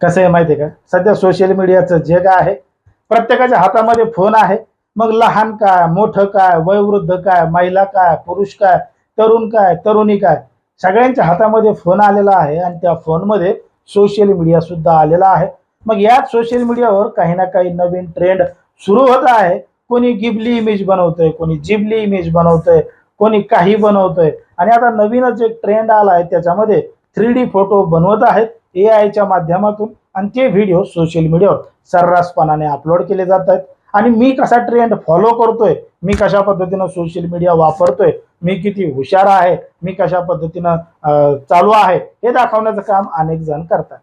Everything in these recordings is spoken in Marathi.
कसं आहे माहिती आहे का? सध्या सोशल मीडियाचं जग आहे. प्रत्येकाच्या हातामध्ये फोन आहे. मग लहान काय मोठं काय वयोवृद्ध काय महिला काय पुरुष काय तरुण काय तरुणी काय सगळ्यांच्या हातामध्ये फोन आलेला आहे आणि त्या फोनमध्ये सोशल मीडिया सुद्धा आलेला आहे. मग याच सोशल मीडियावर काही ना काही नवीन ट्रेंड सुरू होत आहे. कोणी गिबली इमेज बनवतंय कोणी जिबली इमेज बनवतंय कोणी काही बनवतंय. आणि आता नवीनच एक ट्रेंड आला आहे त्याच्यामध्ये थ्री डी फोटो बनवत आहेत. ए आयच्या माध्यमातून आणि ते व्हिडिओ सोशल मीडियावर सर्रासपणाने अपलोड केले जात आहेत. आणि मी कसा ट्रेंड फॉलो करतोय मी कशा पद्धतीनं सोशल मीडिया वापरतोय मी किती हुशार आहे मी कशा पद्धतीनं चालू आहे हे दाखवण्याचं काम अनेक जण करतात.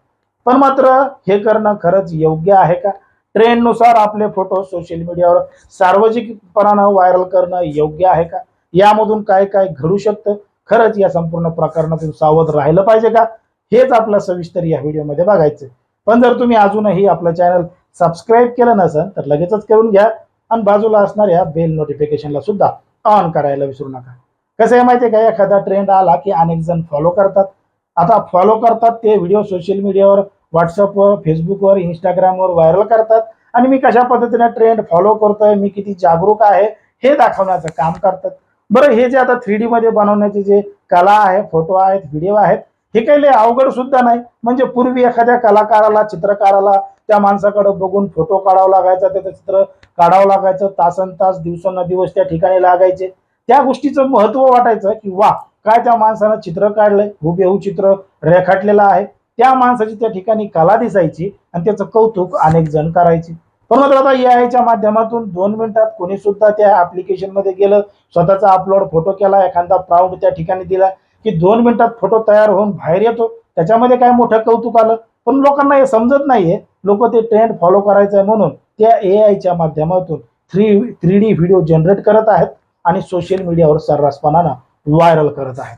पण मात्र हे करणं खरंच योग्य आहे का? ट्रेंडनुसार आपले फोटो सोशल मीडियावर सार्वजनिकपणानं व्हायरल करणं योग्य आहे का? यामधून काय काय घडू शकतं? खरंच या संपूर्ण प्रकरणातून सावध राहिलं पाहिजे का? हेच आपलं सविस्तर या व्हिडिओमध्ये बघायचं. पण जर तुम्ही अजूनही आपलं चॅनल सबस्क्राईब केलं नसेल तर लगेचच करून घ्या आणि बाजूला असणाऱ्या बेल नोटिफिकेशनला सुद्धा ऑन करायला विसरू नका. कसं आहे माहिती आहे का? एखादा ट्रेंड आला की अनेक जण फॉलो करतात. आता फॉलो करतात ते व्हिडिओ सोशल मीडियावर व्हॉट्सअपवर फेसबुकवर इंस्टाग्रामवर व्हायरल करतात. आणि मी कशा पद्धतीने ट्रेंड फॉलो करतोय मी किती जागरूक आहे हे दाखवण्याचं काम करतात. बरं हे जे आता थ्री डीमध्ये बनवण्याचे जे कला आहे फोटो आहेत व्हिडिओ आहेत हे काही लय अवघड सुद्धा नाही. म्हणजे पूर्वी एखाद्या कलाकाराला चित्रकाराला त्या माणसाकडे बघून फोटो काढावा लागायचा त्याचं चित्र काढावं लागायचं तासन तास दिवसांना दिवस त्या ठिकाणी लागायचे. त्या गोष्टीचं महत्त्व वाटायचं की वा काय त्या माणसानं चित्र काढलंय? हुबेहू चित्र रेखाटलेलं आहे. त्या माणसाची त्या ठिकाणी कला दिसायची आणि त्याचं कौतुक अनेक जण करायची. पण आता या माध्यमातून दोन मिनिटात कोणी सुद्धा त्या ऍप्लिकेशनमध्ये गेलं स्वतःचा अपलोड फोटो केला एखादा प्राऊंड त्या ठिकाणी दिला. की दोन मिनिटात फोटो तयार होऊन बाहेर येतो. त्याच्यामध्ये काय मोठं कौतुक आलं? पण लोकांना हे समजत नाहीये. लोक ते ट्रेंड फॉलो करायचं आहे म्हणून त्या ए आयच्या माध्यमातून three three D video generate करत आहेत आणि सोशल मीडियावर सर्रासपणानं व्हायरल करत आहेत.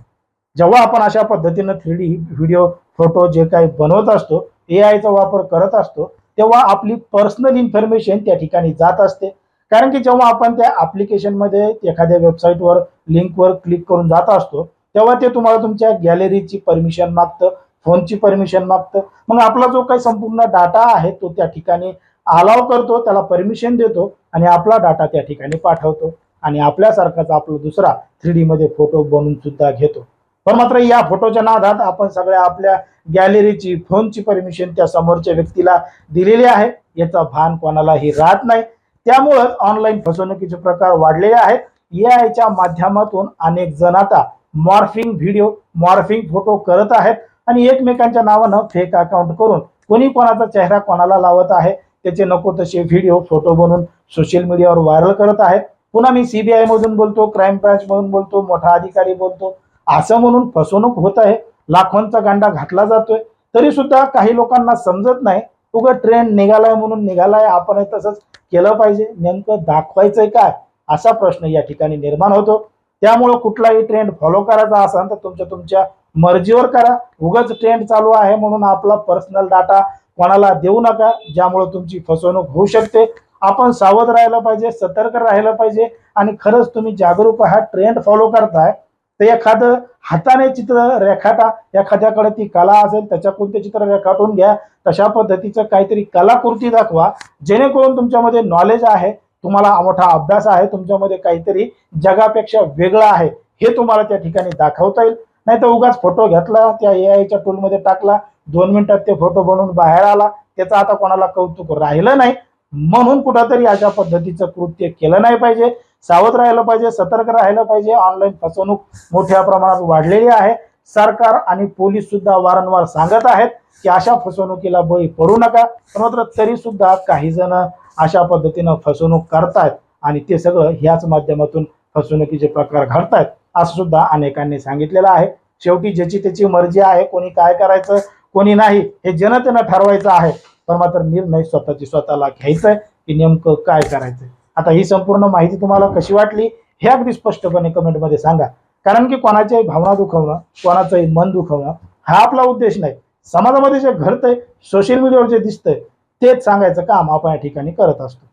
जेव्हा आपण अशा पद्धतीनं थ्री डी व्हिडिओ फोटो जे काही बनवत असतो ए आयचा वापर करत असतो तेव्हा आपली पर्सनल इन्फॉर्मेशन त्या ठिकाणी जात असते. कारण की जेव्हा आपण त्या ॲप्लिकेशनमध्ये एखाद्या वेबसाईटवर लिंकवर क्लिक करून जात असतो तेव्हा ते तुम्हाला तुमच्या गॅलरीची परमिशन मागतं फोनची परमिशन मागतं. मग आपला जो काही संपूर्ण डाटा आहे तो त्या ठिकाणी अलाव करतो त्याला परमिशन देतो आणि आपला डाटा त्या ठिकाणी पाठवतो. आणि आपल्यासारखाच आपला दुसरा थ्री डीमध्ये फोटो बनवून सुद्धा घेतो. पण मात्र या फोटोच्या नादात आपण सगळ्या आपल्या गॅलरीची फोनची परमिशन त्या समोरच्या व्यक्तीला दिलेली आहे. याचा भान कोणालाही राहत नाही. त्यामुळं ऑनलाईन फसवणुकीचे प्रकार वाढलेले आहेत. याच्या माध्यमातून अनेक जण आता मॉर्फिंग व्हिडिओ मॉर्फिंग फोटो करत आहेत आणि एकमेकांच्या नावानं फेक अकाउंट करून कोणी कोणाचा चेहरा कोणाला लावत आहे त्याचे नको तसे व्हिडिओ फोटो बनवून सोशल मीडियावर व्हायरल करत आहेत. पुन्हा मी सीबीआय मधून बोलतो क्राईम ब्रांच मधून बोलतो मोठा अधिकारी बोलतो. असं म्हणून फसवणूक होत आहे. लाखोंचा गांडा घातला जातोय. तरी सुद्धा काही लोकांना समजत नाही उगं ट्रेंड निघालाय म्हणून निघालाय आपण तसंच केलं पाहिजे. नेमकं दाखवायचंय काय? असा प्रश्न या ठिकाणी निर्माण होतो. त्यामुळं कुठलाही ट्रेंड फॉलो करायचा असेल तर तुमच्या तुमच्या मर्जीवर करा. उगाच ट्रेंड चालू आहे म्हणून आपला पर्सनल डाटा कोणाला देऊ नका ज्यामुळे तुमची फसवणूक होऊ शकते. आपण सावध राहायला पाहिजे सतर्क राहायला पाहिजे आणि खरंच तुम्ही जागरूक आहात ट्रेंड फॉलो करताय तर एखादं हाताने चित्र रेखाटा एखाद्याकडे ती कला असेल त्याच्याकडून ते चित्र रेखाटून घ्या. तशा पद्धतीचं काहीतरी कलाकृती दाखवा जेणेकरून तुमच्यामध्ये नॉलेज आहे. तुम्हाला मोठा अभ्यास आहे तुमच्यामध्ये काहीतरी जगापेक्षा वेगळं आहे हे तुम्हाला त्या ठिकाणी दाखवता येईल. नाही तर उगाच फोटो घेतला त्या ए आयच्या टूलमध्ये टाकला दोन मिनिटात ते फोटो बनवून बाहेर आला. त्याचं आता कोणाला कौतुक राहिलं नाही. म्हणून कुठंतरी अशा पद्धतीचं कृत्य केलं नाही पाहिजे. सावध राहिलं पाहिजे सतर्क राहिलं पाहिजे. ऑनलाईन फसवणूक मोठ्या प्रमाणात वाढलेली आहे. सरकार आणि पोलीस सुद्धा वारंवार सांगत आहेत की अशा फसवणुकीला बळी पडू नका. पण मात्र तरी सुद्धा काही जण अशा पद्धतीनं फसवणूक करतायत आणि ते सगळं ह्याच माध्यमातून फसवणुकीचे प्रकार घडतायत असं सुद्धा अनेकांनी सांगितलेलं आहे. शेवटी ज्याची त्याची मर्जी आहे कोणी काय करायचं कोणी नाही हे जनतेनं ठरवायचं आहे. पण मात्र निर्णय स्वतःची स्वतःला घ्यायचा आहे की नेमकं काय करायचंय. आता ही संपूर्ण माहिती तुम्हाला कशी वाटली हे अगदी स्पष्टपणे कमेंटमध्ये सांगा. कारण की कोणाच्याही भावना दुखवणं कोणाचंही मन दुखवणं हा आपला उद्देश नाही. समाजामध्ये जे घडतंय सोशल मीडियावर जे दिसतंय तेच सांगायचं काम आपण या ठिकाणी करत असतो.